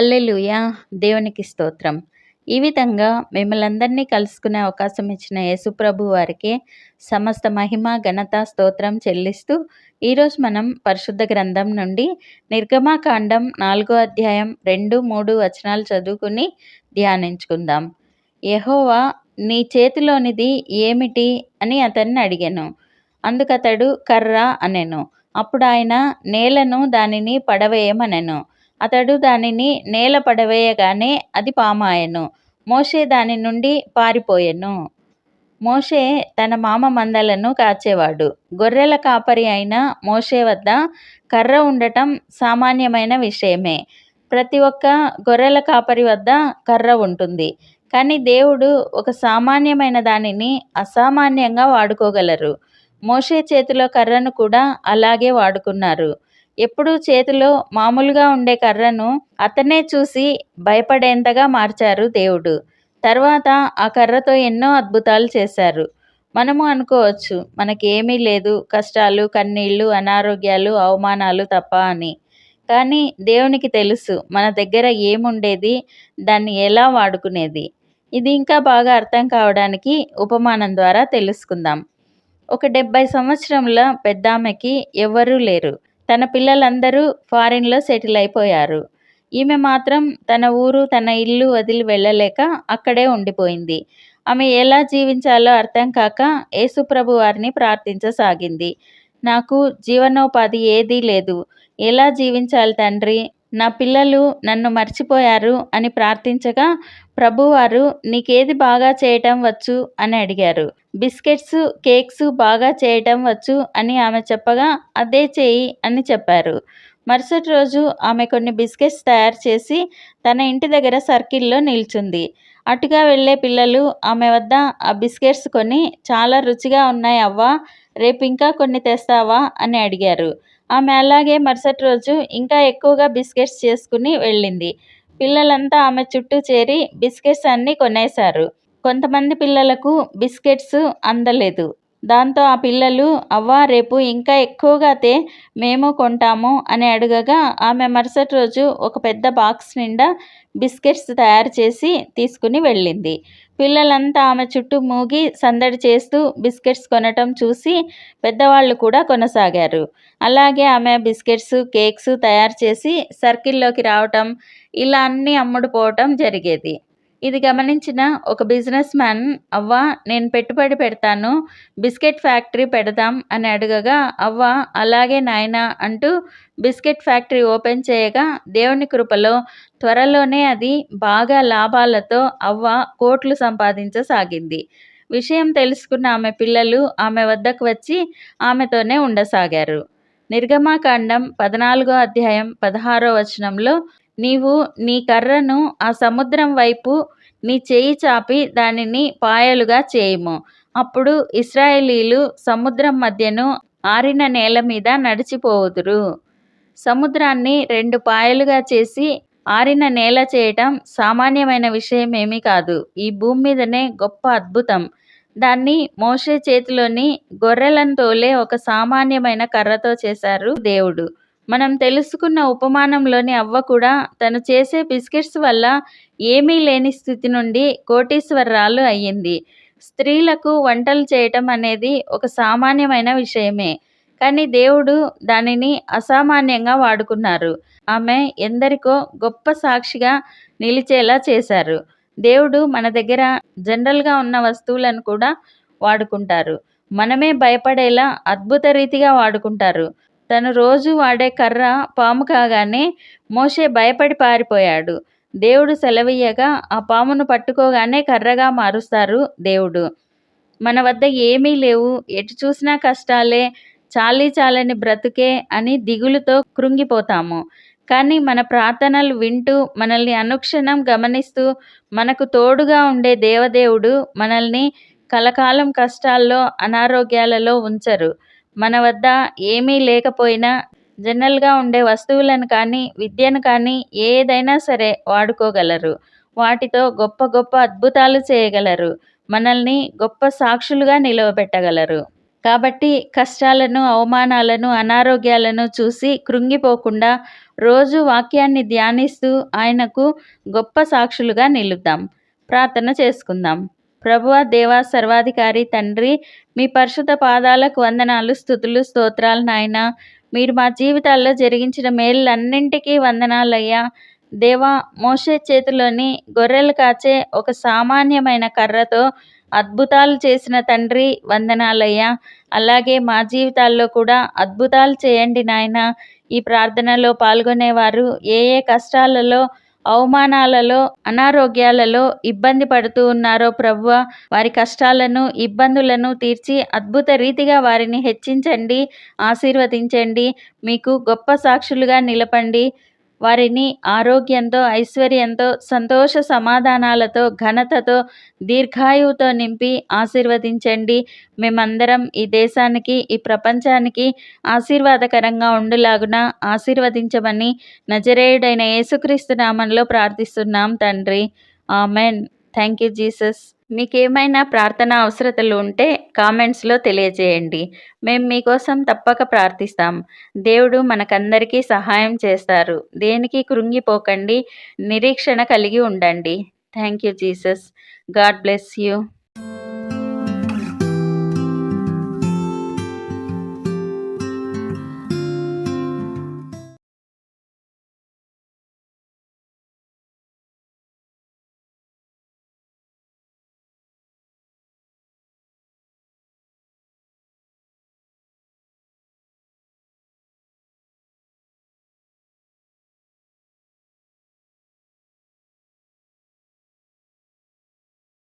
హల్లెలూయా. దేవునికి స్తోత్రం. ఈ విధంగా మిమ్మల్ని అందరినీ కలుసుకునే అవకాశం ఇచ్చిన యేసుప్రభు వారికి సమస్త మహిమ ఘనత స్తోత్రం చెల్లిస్తూ ఈరోజు మనం పరిశుద్ధ గ్రంథం నుండి నిర్గమాకాండం నాలుగో అధ్యాయం రెండు మూడు వచనాలు చదువుకుని ధ్యానించుకుందాం. యహోవా నీ చేతిలోనిది ఏమిటి అని అతన్ని అడిగాను. అందుకతడు కర్ర అనెను. అప్పుడు ఆయన నేలను దానిని పడవేయమనెను. అతడు దానిని నేల పడవేయగానే అది పామాయెను. మోషే దాని నుండి పారిపోయెను. మోషే తన మామ మందలను కాచేవాడు. గొర్రెల కాపరి అయిన మోషే వద్ద కర్ర ఉండటం సామాన్యమైన విషయమే. ప్రతి ఒక్క గొర్రెల కాపరి వద్ద కర్ర ఉంటుంది. కానీ దేవుడు ఒక సామాన్యమైన దానిని అసామాన్యంగా వాడుకోగలరు. మోషే చేతిలో కర్రను కూడా అలాగే వాడుకున్నారు. ఎప్పుడూ చేతిలో మామూలుగా ఉండే కర్రను అతనే చూసి భయపడేంతగా మార్చారు దేవుడు. తర్వాత ఆ కర్రతో ఎన్నో అద్భుతాలు చేశారు. మనము అనుకోవచ్చు మనకేమీ లేదు కష్టాలు కన్నీళ్ళు అనారోగ్యాలు అవమానాలు తప్ప అని. కానీ దేవునికి తెలుసు మన దగ్గర ఏముండేది దాన్ని ఎలా వాడుకునేది. ఇది ఇంకా బాగా అర్థం కావడానికి ఉపమానం ద్వారా తెలుసుకుందాం. ఒక డెబ్బై సంవత్సరముల పెద్దామెకి ఎవ్వరూ లేరు. తన పిల్లలందరూ ఫారిన్లో సెటిల్ అయిపోయారు. ఈమె మాత్రం తన ఊరు తన ఇల్లు వదిలి వెళ్ళలేక అక్కడే ఉండిపోయింది. ఆమె ఎలా జీవించాలో అర్థం కాక యేసుప్రభు వారిని ప్రార్థించసాగింది. నాకు జీవనోపాధి ఏదీ లేదు. ఎలా జీవించాలి తండ్రి? నా పిల్లలు నన్ను మర్చిపోయారు అని ప్రార్థించగా ప్రభువారు నీకేది బాగా చేయటం వచ్చు? అని అడిగారు. బిస్కెట్స్ కేక్స్ బాగా చేయటం వచ్చు అని ఆమె చెప్పగా అదే చేయి అని చెప్పారు. మరుసటి రోజు ఆమె కొన్ని బిస్కెట్స్ తయారు చేసి తన ఇంటి దగ్గర సర్కిల్లో నిల్చుంది. అటుగా వెళ్ళే పిల్లలు ఆమె వద్ద ఆ బిస్కెట్స్ కొని చాలా రుచిగా ఉన్నాయి అవ్వా రేపు ఇంకా కొన్ని తెస్తావా? అని అడిగారు. ఆమె అలాగే మరుసటి రోజు ఇంకా ఎక్కువగా బిస్కెట్స్ చేసుకుని వెళ్ళింది. పిల్లలంతా ఆమె చుట్టూ చేరి బిస్కెట్స్ అన్నీ కొనేశారు. కొంతమంది పిల్లలకు బిస్కెట్స్ అందలేదు. దాంతో ఆ పిల్లలు అవ్వ రేపు ఇంకా ఎక్కువగా తే మేము కొంటాము అని అడగగా ఆమె మరుసటి రోజు ఒక పెద్ద బాక్స్ నిండా బిస్కెట్స్ తయారు చేసి తీసుకుని వెళ్ళింది. పిల్లలంతా ఆమె చుట్టూ మూగి సందడి చేస్తూ బిస్కెట్స్ కొనటం చూసి పెద్దవాళ్ళు కూడా కొనసాగారు. అలాగే ఆమె బిస్కెట్స్ కేక్స్ తయారు చేసి సర్కిల్లోకి రావటం ఇలా అన్నీ అమ్ముడుపోవటం జరిగేది. ఇది గమనించిన ఒక బిజినెస్ మ్యాన్ అవ్వ నేను పెట్టుబడి పెడతాను బిస్కెట్ ఫ్యాక్టరీ పెడదాం అని అడగగా అవ్వ అలాగే నాయన అంటూ బిస్కెట్ ఫ్యాక్టరీ ఓపెన్ చేయగా దేవుని కృపలో త్వరలోనే అది బాగా లాభాలతో అవ్వ కోట్లు సంపాదించసాగింది. విషయం తెలుసుకున్న ఆమె పిల్లలు ఆమె వద్దకు వచ్చి ఆమెతోనే ఉండసాగారు. నిర్గమాకాండం పద్నాలుగో అధ్యాయం పదహారో వచనంలో నీవు నీ కర్రను ఆ సముద్రం వైపు నీ చేయి చాపి దానిని పాయలుగా చేయము. అప్పుడు ఇస్రాయేలీలు సముద్రం మధ్యను ఆరిన నేల మీద నడిచిపోవుదురు. సముద్రాన్ని రెండు పాయలుగా చేసి ఆరిన నేల చేయటం సామాన్యమైన విషయం ఏమీ కాదు. ఈ భూమి మీదనే గొప్ప అద్భుతం. దాన్ని మోషే చేతిలోని గొర్రెలను తోలే ఒక సామాన్యమైన కర్రతో చేశారు దేవుడు. మనం తెలుసుకున్న ఉపమానంలోని అవ్వ కూడా తను చేసే బిస్కెట్స్ వల్ల ఏమీ లేని స్థితి నుండి కోటీశ్వరరాలు అయ్యింది. స్త్రీలకు వంటలు చేయటం అనేది ఒక సామాన్యమైన విషయమే. కానీ దేవుడు దానిని అసామాన్యంగా వాడుకున్నారు. ఆమె ఎందరికో గొప్ప సాక్షిగా నిలిచేలా చేశారు. దేవుడు మన దగ్గర జనరల్గా ఉన్న వస్తువులను కూడా వాడుకుంటారు. మనమే భయపడేలా అద్భుత రీతిగా వాడుకుంటారు. తను రోజు వాడే కర్ర పాము కాగానే మోషే భయపడి పారిపోయాడు. దేవుడు సెలవీయగా ఆ పామును పట్టుకోగానే కర్రగా మారుస్తారు దేవుడు. మన వద్ద ఏమీ లేవు. ఎటు చూసినా కష్టాలే. చాలీ చాలని బ్రతుకే అని దిగులుతో కృంగిపోతాము. కానీ మన ప్రార్థనలు వింటూ మనల్ని అనుక్షణం గమనిస్తూ మనకు తోడుగా ఉండే దేవదేవుడు మనల్ని కలకాలం కష్టాల్లో అనారోగ్యాలలో ఉంచరు. మన వద్ద ఏమీ లేకపోయినా జనరల్గా ఉండే వస్తువులను కానీ విద్యను కానీ ఏదైనా సరే వాడుకోగలరు. వాటితో గొప్ప గొప్ప అద్భుతాలు చేయగలరు. మనల్ని గొప్ప సాక్షులుగా నిలవబెట్టగలరు. కాబట్టి కష్టాలను అవమానాలను అనారోగ్యాలను చూసి కృంగిపోకుండా రోజు వాక్యాన్ని ధ్యానిస్తూ ఆయనకు గొప్ప సాక్షులుగా నిలుద్దాం. ప్రార్థన చేసుకుందాం. ప్రభువ దేవా సర్వాధికారి తండ్రి మీ పరిశుద్ధ పాదాలకు వందనాలు స్థుతులు స్తోత్రాలు నాయన. మీరు మా జీవితాల్లో జరిగించిన మేళ్ళన్నింటికీ వందనాలయ్యా. దేవా మోషే చేతిలోని గొర్రెలు కాచే ఒక సామాన్యమైన కర్రతో అద్భుతాలు చేసిన తండ్రి వందనాలయ్యా. అలాగే మా జీవితాల్లో కూడా అద్భుతాలు చేయండి నాయన. ఈ ప్రార్థనలో పాల్గొనేవారు ఏ ఏ కష్టాలలో అవమానాలలో అనారోగ్యాలలో ఇబ్బంది పడుతూ ఉన్నారో ప్రభువ వారి కష్టాలను ఇబ్బందులను తీర్చి అద్భుత రీతిగా వారిని హెచ్చించండి ఆశీర్వదించండి మీకు గొప్ప సాక్షులుగా నిలపండి. వారిని ఆరోగ్యంతో ఐశ్వర్యంతో సంతోష సమాధానాలతో ఘనతతో దీర్ఘాయువుతో నింపి ఆశీర్వదించండి. మేమందరం ఈ దేశానికి ఈ ప్రపంచానికి ఆశీర్వాదకరంగా ఉండులాగున ఆశీర్వదించమని నజరేయుడైన యేసుక్రీస్తు నామంలో ప్రార్థిస్తున్నాం తండ్రి. ఆమెన్. Thank you Jesus. మీకేమైనా ప్రార్థన అవసరతలు ఉంటే కామెంట్స్లో తెలియజేయండి. మేము మీకోసం తప్పక ప్రార్థిస్తాం. దేవుడు మనకందరికీ సహాయం చేస్తారు. దేనికి కృంగిపోకండి నిరీక్షణ కలిగి ఉండండి. Thank you Jesus. God bless you.